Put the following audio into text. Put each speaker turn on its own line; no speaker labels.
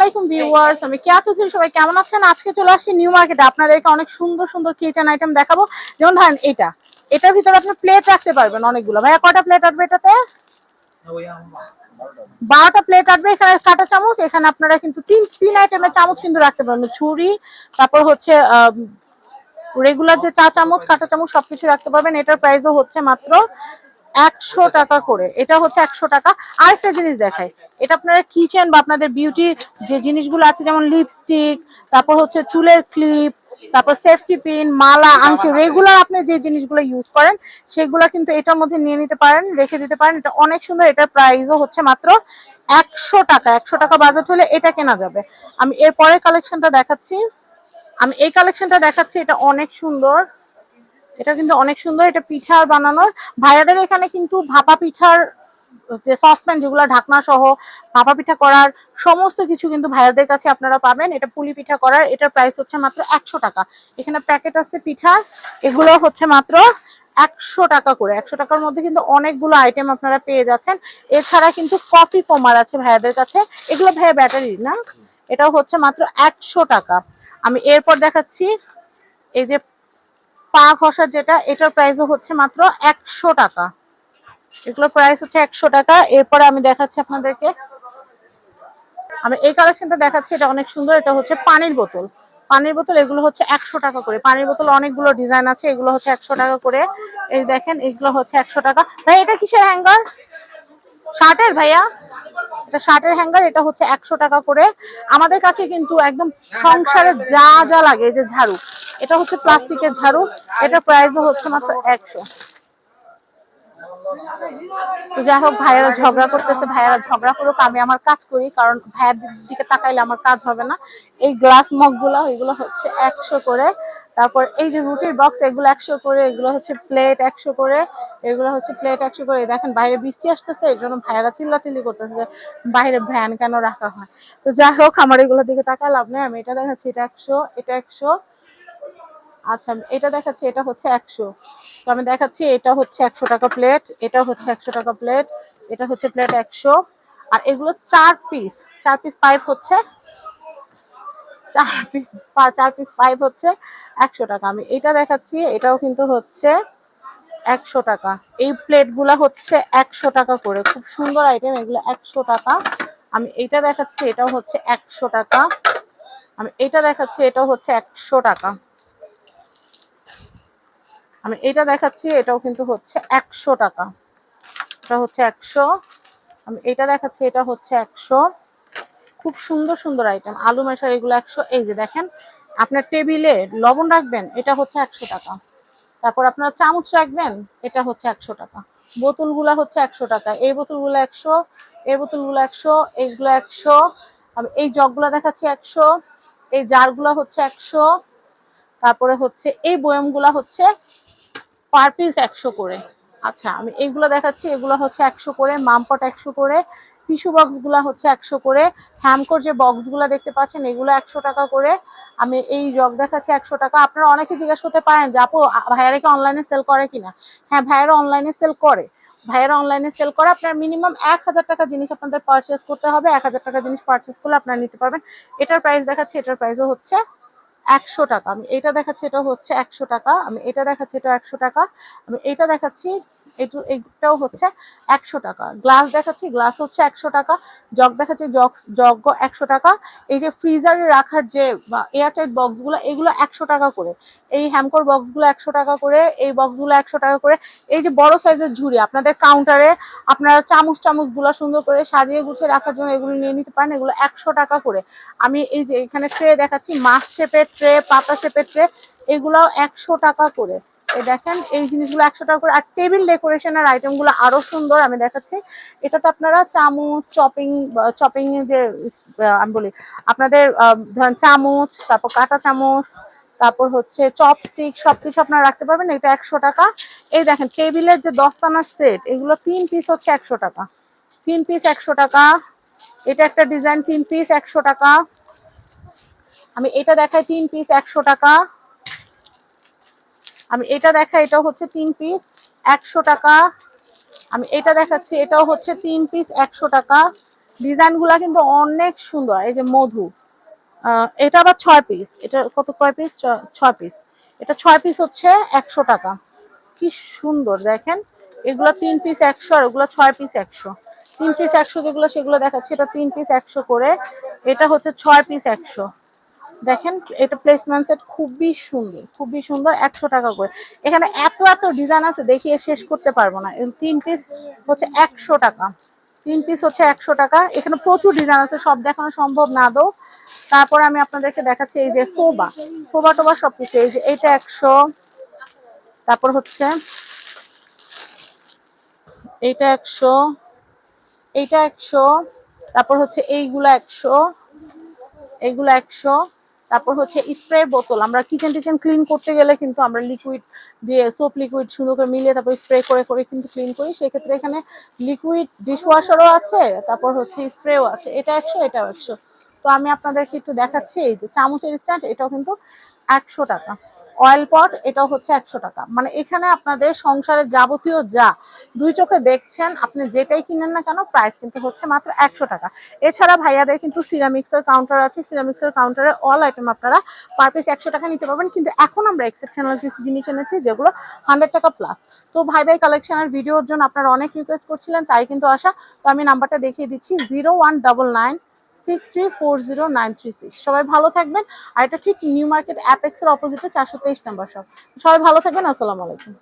আলাইকুম ভিউয়ার্স আমি কেয়া চৌধুরী, সবাই কেমন আছেন? আজকে চলে আসছি নিউ মার্কেটে আপনাদেরকে অনেক সুন্দর সুন্দর কিচেন আইটেম দেখাবো। যেমন ধরেন এটা এটার ভিতরে আপনি প্লেট রাখতে পারবেন অনেকগুলো। ভাইয়া, কয়টা প্লেট আসবে এটাতে? বারোটা প্লেট আসবে এখানে কাঁটা চামচ, এখানে আপনারা কিন্তু তিন তিন আইটেমের চামচ কিন্তু রাখতে পারবেন। ছুরি, তারপর হচ্ছে রেগুলার যে চা চামচ, কাটা চামচ সবকিছু রাখতে পারবেন। এটার প্রাইসও হচ্ছে মাত্র একশো টাকা করে। এটা হচ্ছে একশো টাকা। আরেকটা জিনিস দেখায় এটা আপনারা কিচেন বা আপনাদের বিউটি যে জিনিসগুলো আছে যেমন লিপস্টিক তারপর হচ্ছে চুলের ক্লিপ তারপর সেফটি পিন মালা আংটি রেগুলার আপনি যে জিনিসগুলো ইউজ করেন সেগুলো কিন্তু এটার মধ্যে নিয়ে নিতে পারেন রেখে দিতে পারেন। এটা অনেক সুন্দর। এটার প্রাইসও হচ্ছে মাত্র একশো টাকা। একশো টাকা বাজেট হলে এটা কেনা যাবে। আমি এর পরের কালেকশনটা দেখাচ্ছি। আমি এই কালেকশনটা দেখাচ্ছি। এটা অনেক সুন্দর। এটা কিন্তু অনেক সুন্দর, এটা পিঠার বানানোর। ভাইয়াদের এখানে কিন্তু ভাপা পিঠার, যে সসপ্যান যেগুলো ঢাকনা সহ ভাপা পিঠা করার সমস্ত কিছু কিন্তু ভাইয়াদের কাছে আপনারা পাবেন। এটা পুলি পিঠা করার, এটার প্রাইস হচ্ছে মাত্র একশো টাকা। এখানে প্যাকেট আছে পিঠা, এগুলো হচ্ছে মাত্র একশো টাকা করে। একশো টাকার মধ্যে কিন্তু অনেকগুলো আইটেম আপনারা পেয়ে যাচ্ছেন। এছাড়া কিন্তু কফি ফোমার আছে ভাইয়াদের কাছে। এগুলো ভাইয়া ব্যাটারি না? এটাও হচ্ছে মাত্র একশো টাকা। আমি এরপর দেখাচ্ছি, এই যে পা ঘষার যেটা, এটার প্রাইসও হচ্ছে মাত্র একশো টাকা। এগুলোর প্রাইস হচ্ছে একশো টাকা। এরপরে আমি দেখাচ্ছি আপনাদেরকে। আমি এই কালেকশনটা দেখাচ্ছি, এটা অনেক সুন্দর। এটা হচ্ছে পানির বোতল। পানির বোতল, এগুলো হচ্ছে একশো টাকা করে। পানির বোতল অনেকগুলো ডিজাইন আছে, এগুলো হচ্ছে একশো টাকা করে। এই দেখেন, এগুলো হচ্ছে একশো টাকা। ভাই, এটা কিসের হ্যাঙ্গার শার্টের, ভাইয়া? এটা শার্টের হ্যাঙ্গার, এটা হচ্ছে একশো টাকা করে। আমাদের কাছে কিন্তু একদম সংসারে যা যা লাগে যে ঝাড়ু, এটা হচ্ছে প্লাস্টিকের ঝাড়ু, এটা প্রাইসও হচ্ছে মাত্র একশো। তো যাই হোক, ভাইয়ারা ঝগড়া করতেছে, ভাইয়ারা ঝগড়া করুক, আমি আমার কাজ করি, কারণ ভাইয়ের দিকে তাকাইলে আমার কাজ হবে না। এই গ্লাস মগগুলো এগুলো হচ্ছে একশো করে। তারপর এই যে রুটির বক্স এগুলো একশো করে, এগুলো হচ্ছে প্লেট একশো করে। এগুলো হচ্ছে প্লেট একশো করে। দেখেন বাইরে বৃষ্টি আসতেছে এই জন্য ভাইয়ারা চিল্লাচিল্লি করতেছে যে বাইরে ভ্যান কেন রাখা হয়। তো যাই হোক, আমার এগুলোর দিকে তাকায় লাভ নেই। আমি এটা দেখাচ্ছি, এটা একশো এটা একশো। আচ্ছা এটা দেখাচ্ছি, এটা হচ্ছে একশো। তো আমি দেখাচ্ছি, এটা হচ্ছে একশো টাকা প্লেট এটা হচ্ছে একশো টাকা প্লেট এটা হচ্ছে প্লেট একশো। আর এগুলো চার পিস চার পিস পাইপ হচ্ছে, চার পিস চার পিস পাইপ হচ্ছে একশো টাকা। আমি এটা দেখাচ্ছি, এটাও কিন্তু হচ্ছে একশো টাকা। এই প্লেটগুলো হচ্ছে একশো টাকা করে। খুব সুন্দর আইটেম এগুলো একশো টাকা। আমি এইটা দেখাচ্ছি, এটাও হচ্ছে একশো টাকা। আমি এটা দেখাচ্ছি, এটাও হচ্ছে একশো টাকা। আমি এটা দেখাচ্ছি, এটাও কিন্তু হচ্ছে একশো টাকা। এটা হচ্ছে একশো। আমি এটা দেখাচ্ছি, এটা হচ্ছে একশো। খুব সুন্দর সুন্দর আইটেম আলু, মেশার এগুলো একশো। এই যে দেখেন, আপনার টেবিলে লবণ রাখবেন, এটা হচ্ছে একশো টাকা। তারপর আপনার চামচ রাখবেন, এটা হচ্ছে একশো টাকা। বোতলগুলা হচ্ছে একশো টাকা। এই বোতলগুলো একশো, এই বোতলগুলো একশো, এইগুলো একশো এই জগগুলো দেখাচ্ছি একশো, এই জারগুলো হচ্ছে একশো, তারপরে হচ্ছে এই বয়ামগুলা হচ্ছে পার পিস একশো করে। আচ্ছা আমি এইগুলো দেখাচ্ছি, এগুলো হচ্ছে একশো করে, মামপট একশো করে, টিস্যু বক্সগুলো হচ্ছে একশো করে, হ্যামকোর যে বক্সগুলো দেখতে পাচ্ছেন, এগুলো একশো টাকা করে। আমি এই জগ দেখাচ্ছি একশো টাকা। আপনারা অনেকে জিজ্ঞাসা করতে পারেন যে, আপু ভাইয়ারা কি অনলাইনে সেল করে কিনা? হ্যাঁ ভাইয়ারা অনলাইনে সেল করে। ভাইয়ারা অনলাইনে সেল করে, আপনার মিনিমাম এক হাজার টাকা জিনিস আপনাদের পারচেস করতে হবে। এক হাজার টাকা জিনিস পারচেস করলে আপনারা নিতে পারবেন। এটার প্রাইস দেখাচ্ছি, এটার প্রাইসও হচ্ছে একশো টাকা। আমি এটা দেখাচ্ছি, এটা হচ্ছে একশো টাকা। আমি এটা দেখাচ্ছি, এটা একশো টাকা। আমি এটা দেখাচ্ছি এটু এইটাও হচ্ছে একশো টাকা। গ্লাস দেখাচ্ছি, গ্লাস হচ্ছে একশো টাকা, জগ দেখাচ্ছি, জগ জগ একশো টাকা। এই যে ফ্রিজারে রাখার যে এয়ারটাইট বক্সগুলো এগুলো একশো টাকা করে। এই হ্যামকোর বক্সগুলো একশো টাকা করে, এই বক্সগুলো একশো টাকা করে। এই যে বড় সাইজের ঝুড়ি, আপনাদের কাউন্টারে আপনারা চামচ, চামচগুলো সুন্দর করে সাজিয়ে গুছিয়ে রাখার জন্য এগুলো নিয়ে নিতে পারেন, এগুলো একশো টাকা করে। আমি এই যে এখানে ট্রে দেখাচ্ছি, মাছ শেপের ট্রে পাতা শেপের ট্রে এগুলো একশো টাকা করে। এই দেখেন, এই জিনিসগুলো একশো টাকা করে। আর টেবিল ডেকোরেশনের আইটেমগুলো আরও সুন্দর, আমি দেখাচ্ছি। এটাতে আপনারা চামচ চপিং চপিং যে আমি বলি, আপনাদের ধরেন চামচ, তারপর কাঁটা চামচ, তারপর হচ্ছে চপস্টিক সবকিছু আপনারা রাখতে পারবেন। এটা একশো টাকা। এই দেখেন টেবিলের যে দস্তানা সেট এগুলো তিন পিস হচ্ছে একশো টাকা। তিন পিস একশো টাকা। এটা একটা ডিজাইন তিন পিস একশো টাকা। আমি এটা দেখাই, তিন পিস একশো টাকা। আমি এটা দেখা এটা হচ্ছে তিন পিস একশো টাকা। আমি এটা দেখাচ্ছি, এটাও হচ্ছে তিন পিস একশো টাকা। ডিজাইনগুলো কিন্তু অনেক সুন্দর, এই যে মধু। এটা আবার ছয় পিস এটা কত, কয় পিস ছয় পিস এটা ছয় পিস হচ্ছে একশো টাকা। কি সুন্দর, দেখেন। এগুলো তিন পিস একশো আর ওগুলো ছয় পিস একশো। তিন পিস একশো যেগুলো, সেগুলো দেখাচ্ছি, এটা তিন পিস একশো করে। এটা হচ্ছে ছয় পিস একশো। দেখেন, এটা প্লেসমেন্ট সেট খুবই সুন্দর খুবই সুন্দর, একশো টাকা করে। এখানে এত এত ডিজাইন আছে, দেখিয়ে শেষ করতে পারব না। তিন পিস হচ্ছে একশো টাকা। তিন পিস হচ্ছে একশো টাকা। এখানে প্রচুর ডিজাইন আছে, সব দেখানো সম্ভব না দো তারপর আমি আপনাদেরকে দেখাচ্ছি এই যে সোবা সোবা টোবা সব কিছু এই যে এটা একশো। তারপর হচ্ছে এইটা একশো এইটা একশো, তারপর হচ্ছে এইগুলো একশো এইগুলো একশো। তারপর হচ্ছে স্প্রে বোতল। আমরা কিচেন টিচেন ক্লিন করতে গেলে কিন্তু আমরা লিকুইড দিয়ে সোপ লিকুইড সুন্দর করে মিলিয়ে তারপর স্প্রে করে করে কিন্তু ক্লিন করি। সেক্ষেত্রে এখানে লিকুইড ডিশওয়াশারও আছে, তারপর হচ্ছে স্প্রেও আছে। এটা একশো, এটাও একশো। তো আমি আপনাদেরকে একটু দেখাচ্ছি, এই যে চামচের স্ট্যান্ড এটাও কিন্তু একশো টাকা। অয়েল পট এটা হচ্ছে একশো টাকা। মানে এখানে আপনাদের সংসারের যাবতীয় যা, দুই চোখে দেখছেন, আপনি যেটাই কিনেন না কেন প্রাইস কিন্তু হচ্ছে মাত্র একশো টাকা। এছাড়া ভাইয়াদের কিন্তু সিরামিক্সের কাউন্টার আছে। সিরামিক্সের কাউন্টারে অল আইটেম আপনারা পার পিস একশো টাকা নিতে পারবেন। কিন্তু এখন আমরা এক্সেপশনাল কিছু জিনিস এনেছি, যেগুলো হান্ড্রেড টাকা প্লাস তো ভাই ভাই কালেকশনের ভিডিওর জন্য আপনারা অনেক রিকোয়েস্ট করছিলেন, তাই কিন্তু আসা তো আমি নাম্বারটা দেখিয়ে দিচ্ছি zero one double nine six three four zero nine three six সবাই ভালো থাকবেন। আর এটা ঠিক নিউ মার্কেট অ্যাপেক্সের অপোজিটে চারশো তেইশ নাম্বার সব সবাই ভালো থাকবেন। আসসালামু আলাইকুম।